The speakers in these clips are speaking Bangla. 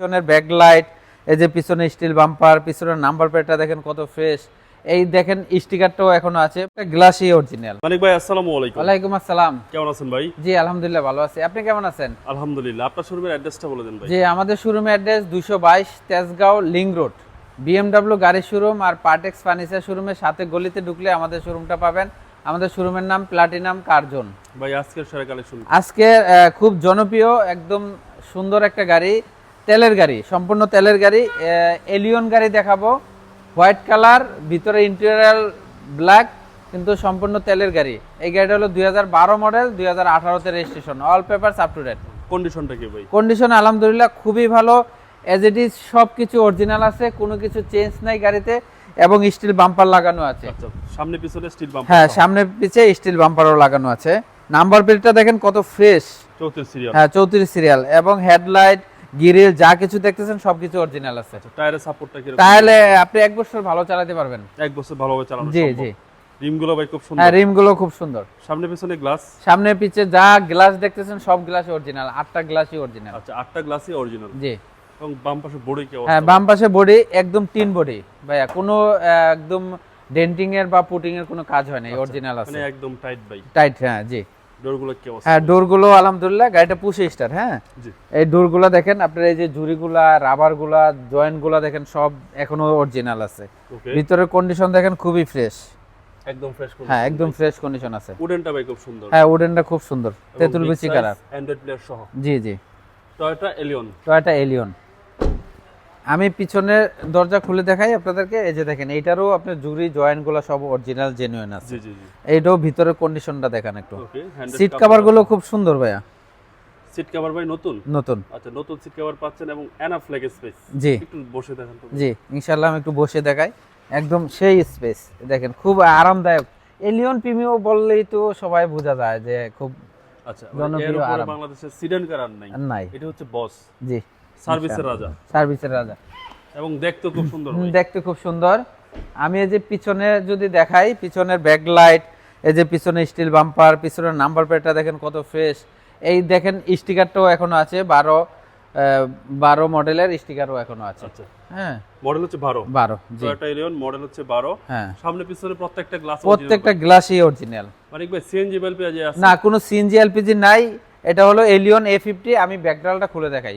পিছনের ব্যাকলাইট এই যে পিছনে স্টিল বাম্পার পিছনের নাম্বার প্লেটটা দেখেন কত ফ্রেশ এই দেখেন স্টিকারটাও এখনও আছে গ্লাসই অরিজিনাল মানিক ভাই আসসালামু আলাইকুম। ওয়ালাইকুম আসসালাম। কেমন আছেন ভাই? জি আলহামদুলিল্লাহ ভালো আছি। আপনি কেমন আছেন? আলহামদুলিল্লাহ। আপনার শোরুমের অ্যাড্রেসটা বলে দেন ভাই। জি আমাদের শোরুমের অ্যাড্রেস দুশো বাইশ তেজগাঁও লিং রোড। বিএমডাব্লিউ গাড়ির শোরুম আর পার্টেক্স ফার্নিচার শোরুমের সাথে গলিতে ঢুকলে আমাদের শোরুমটা পাবেন। আমাদের শোরুমের নাম প্লাটিনাম কার্জন ভাই আজকের সেরা কালেকশন আজকে খুব জনপ্রিয় একদম সুন্দর একটা গাড়ি। তেলের গাড়ি সম্পূর্ণ তেলের গাড়ি এলিয়ন গাড়ি দেখাবো। হোয়াইট কালার ভিতরে ইন্টেরিয়াল ব্ল্যাক কিন্তু সম্পূর্ণ তেলের গাড়ি। এই গাড়িটা হলো দুই মডেল দুই হাজার আঠারোতে registration all papers up to date কন্ডিশনটা কি ভাই? কন্ডিশন আলহামদুলিল্লাহ খুবই ভালো। এজ ইট ইজ সব কিছু অরিজিনাল আছে কোনো কিছু চেঞ্জ নাই গাড়িতে এবং স্টিল বাম্পার লাগানো আছে। আচ্ছা সামনে পিছনে স্টিল বাম্প হ্যাঁ সামনে পিছে স্টিল বাম্পারও লাগানো আছে। নাম্বার প্লেটটা দেখেন কত ফ্রেশ চৌত্রিশ সিরিয়াল হ্যাঁ চৌত্রিশ সিরিয়াল এবং হেডলাইট গিরিল যা কিছু দেখতেছেন সবকিছু অরিজিনাল আছে। টায়ারের সাপোর্টটা কি তাহলে আপনি এক বছর ভালো চালাতে পারবেন। এক বছর ভালোভাবে চালানো জি জি। রিমগুলো ভাই খুব সুন্দর। হ্যাঁ রিমগুলো খুব সুন্দর। সামনে পিছনে গ্লাস সামনে পিছে যা গ্লাস দেখতেছেন সব গ্লাসই অরিজিনাল আটটা গ্লাসই অরিজিনাল আচ্ছা আটটা গ্লাসই অরিজিনাল জি। এবং বাম পাশে বডি কি হ্যাঁ বাম পাশে বডি একদম টিন বডি ভাইয়া কোনো একদম ডেন্টিং এর বা পুটিং এর কোনো কাজ হয় না অরিজিনাল আছে। মানে একদম টাইট ভাই। টাইট হ্যাঁ জি। ডোরগুলো কি অবস্থা? হ্যাঁ ডোরগুলো আলহামদুলিল্লাহ গাড়িটা পুষে স্টার হ্যাঁ? এই ডোরগুলো দেখেন আপনার এই যে ঝুড়িগুলা রাবারগুলা জয়েন্টগুলা দেখেন সব এখনও অরিজিনাল আছে। ভিতরের কন্ডিশন দেখেন খুবই ফ্রেশ একদম ফ্রেশ হ্যাঁ একদম ফ্রেশ কন্ডিশন আছে। উডেনটা ভাই খুব সুন্দর। হ্যাঁ উডেনটা খুব সুন্দর। তেঁতুল বিচি কালার অ্যান্ড্রয়েড প্লেয়ার সহ। জি জি। টয়োটা এলিয়ন টয়টা এলিয়ন আমি পিছনের দরজা খুলে দেখাই আপনাদেরকে। এই যে দেখেন এইটারও আপনার জুড়ি জয়েন্টগুলো সব অরিজিনাল জেনুইন আছে। জি জি জি। এইটাও ভিতরের কন্ডিশনটা দেখান একটু। ওকে সিট কভারগুলো খুব সুন্দর ভাইয়া। সিট কভার ভাই নতুন? নতুন। আচ্ছা নতুন সিট কভার পাচ্ছেন এবং এনাফ লেগ স্পেস জি। একটু বসে দেখেন তো। জি ইনশাল্লাহ আমি একটু বসে দেখাই। একদম সেই স্পেস দেখেন খুব আরামদায়ক। এলিয়ন প্রিমিও বললেই তো সবাই বোঝা যায় যে খুব আচ্ছা জনপ্রিয় উপরে আরাম। বাংলাদেশের সিডান কার আর নাই? নাই। এটা হচ্ছে বস জি। সার্ভিসের রাজা। সার্ভিসের রাজা। এবং দেখতে খুব সুন্দর দেখতে খুব সুন্দর। আমি এই যে পিছনে যদি দেখাই পিছনের ব্যাকলাইট এই যে পিছনে স্টিল বাম্পার পিছনের নাম্বার প্লেটটা দেখেন কত ফ্রেশ এই দেখেন স্টিকারটাও এখনও আছে বারো বারো মডেলের স্টিকারও এখনও আছে। আচ্ছা। হ্যাঁ। মডেল হচ্ছে বারো। বারো টয়োটা এলিয়ন মডেল হচ্ছে বারো। হ্যাঁ। সামনে পিছনে প্রত্যেকটা গ্লাস প্রত্যেকটা গ্লাসই অরিজিনাল মানে ভাই সিএনজি বেল পেয়ে আছে? না কোনো সিএনজি এলপিজি নাই। এটা হলো এলিয়ন এ ফিফটি আমি ব্যাকডালটা খুলে দেখাই।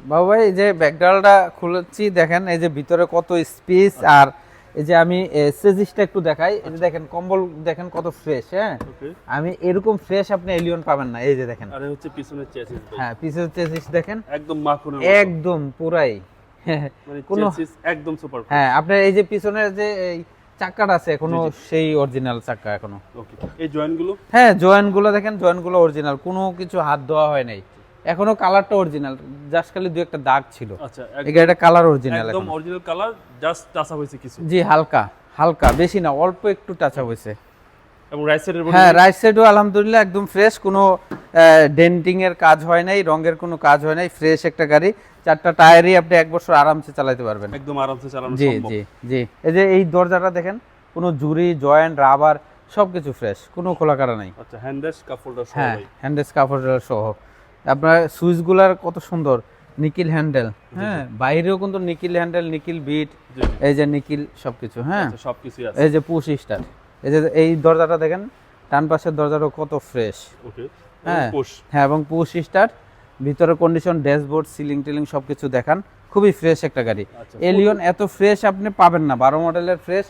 বাবু ভাই এই যে ব্যাকডালটা খুলেছি দেখেন এই যে ভিতরে কত স্পেস আর এই যে আমি সেজিসটা একটু দেখাই। এই যে দেখেন কম্বল দেখেন কত ফ্রেশ হ্যাঁ? আমি এরকম ফ্রেশ আপনি এলিয়ন পাবেন না এই যে দেখেন। আর হচ্ছে পিছনের চেসিস হ্যাঁ পিছের চেসিস দেখেন। একদম মাখনের একদম পুরাই। মানে কোনো- চেসিস একদম সুপার হ্যাঁ আপনার এই যে পিছনের যে এই চাকাটা আছে এখনও সেই অরিজিনাল চাকা এখনও। ওকে এই জয়েন্টগুলো? হ্যাঁ জয়েন্টগুলো দেখেন জয়েন্টগুলো অরিজিনাল কোনো কিছু হাত ধোয়া হয় নাই। এখনও কালারটা অরিজিনাল জাস্ট খালি দু একটা দাগ ছিল। আচ্ছা এই গাড়িটা কালার অরিজিনাল একদম অরিজিনাল কালার জাস্ট টাচা হয়েছে কিছু। জি হালকা হালকা বেশি না অল্প একটু টাচা হয়েছে। এবং রাইট সাইডের হ্যাঁ রাইট সাইডও আলহামদুলিল্লাহ একদম ফ্রেশ কোনো ডেন্টিং এর কাজ হয় নাই রঙের কোনো কাজ হয় নাই ফ্রেশ একটা গাড়ি। চারটা টায়ারই আপনি এক বছর আরামসে চালাতে পারবেন। একদম আরামসে চালানো জি সম্ভব। জি জি। এই যে এই দরজাটা দেখেন কোনো জুরি জয়েন্ট রাবার সবকিছু ফ্রেশ কোনো খোলা কাটা নাই। আচ্ছা হ্যান্ডেস কাপড়টা সহ হ্যাঁ হ্যান্ডেস কাপড় সহ। আপনার সুইচগুলার কত সুন্দর নিকিল হ্যান্ডেল। হ্যাঁ বাইরেও কিন্তু নিকিল হ্যান্ডেল নিকিল বিট এই যে নিকিল সবকিছু হ্যাঁ। আচ্ছা সবকিছুই আছে। এই যে পুশ স্টার এই যে এই দরজাটা দেখেন ডান পাশের দরজাটা কত ফ্রেশ। ওকে হ্যাঁ হ্যাঁ এবং পুশ স্টার ভিতরে কন্ডিশন ড্যাশবোর্ড সিলিং টিলিং সবকিছু দেখান খুবই ফ্রেশ একটা গাড়ি। আচ্ছা এলিয়ন এত ফ্রেশ আপনি পাবেন না বারো মডেলের ফ্রেশ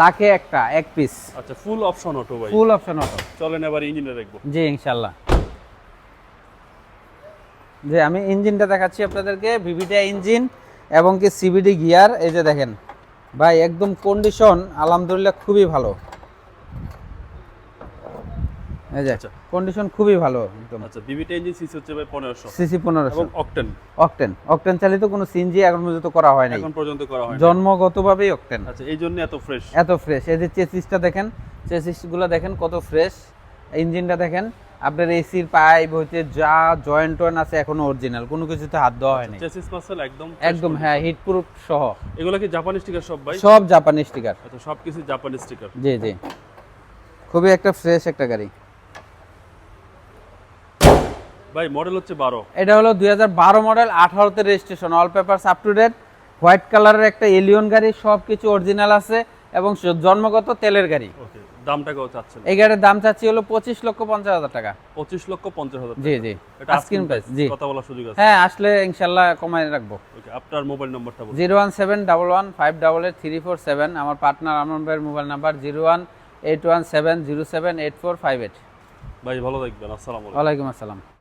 লাখে একটা এক পিস আচ্ছা ফুল অপশন অটো ভাই। ফুল অপশন অটো চলেন এবার ইঞ্জিনে দেখব। জি ইনশাল্লাহ। যে আমি ইঞ্জিনটা দেখাচ্ছি আপনাদেরকে ভিভিটা ইঞ্জিন এবং কি সিবিডি গিয়ার। এই যে দেখেন ভাই একদম কন্ডিশন আলহামদুলিল্লাহ খুবই ভালো। এই যে আচ্ছা। কন্ডিশন খুবই ভালো একদম। আচ্ছা বিবিটা ইঞ্জিন সিসি হচ্ছে ভাই পনেরোশো। সিসি পনেরোশো। এবং অকটেন অকটেন অকটেন চালিত কোনো সিএনজি এখন পর্যন্ত করা হয় নাই। এখন পর্যন্ত করা হয় জন্মগতভাবেই অকটেন আচ্ছা এই জন্য এত ফ্রেশ এত ফ্রেশ এই যে চেসিসটা দেখেন চেসিসগুলো দেখেন কত ফ্রেশ ইঞ্জিনটা দেখেন আপনার এসির পাইপ হইতে যা জয়েন্ট টয়েন্ট আছে এখনও অরিজিনাল কোনো কিছুতে হাত দেওয়া হয়নি। চেসিস মাসেল একদম একদম হ্যাঁ হিট প্রুফ সহ। এগুলো কি জাপানি স্টিকার সব ভাই? সব জাপানি স্টিকার আচ্ছা সবকিছু জাপানি স্টিকার জি জি। খুবই একটা ফ্রেশ একটা গাড়ি। ভাই মডেল হচ্ছে বারো। এটা হলো দুই হাজার বারো মডেল আঠারোতে registration all papers up to date white কালারের একটা এলিয়ন গাড়ি সব কিছু অরিজিনাল আছে। এবং জন্মগত তেলের গাড়ি। ওকে দামটা কত চাচ্ছেন এই গাড়ির দাম চাচ্ছি হলো পঁচিশ লক্ষ পঞ্চাশ হাজার টাকা। পঁচিশ লক্ষ পঞ্চাশ হাজার জি জি। এটা আস্কিন প্রাইস জি। কথা বলার সুযোগ আছে। হ্যাঁ আসলে ইনশাল্লাহ কমায় রাখব। ওকে আপনার মোবাইল নম্বরটা বলুন। Zero one seven double one five double eight three four seven আমার পার্টনার আমন ভাইয়ের mobile number zero one eight one seven zero seven eight four five eight. ভাই ভালো থাকবেন আসসালামু আলাইকুম। আসসালাম।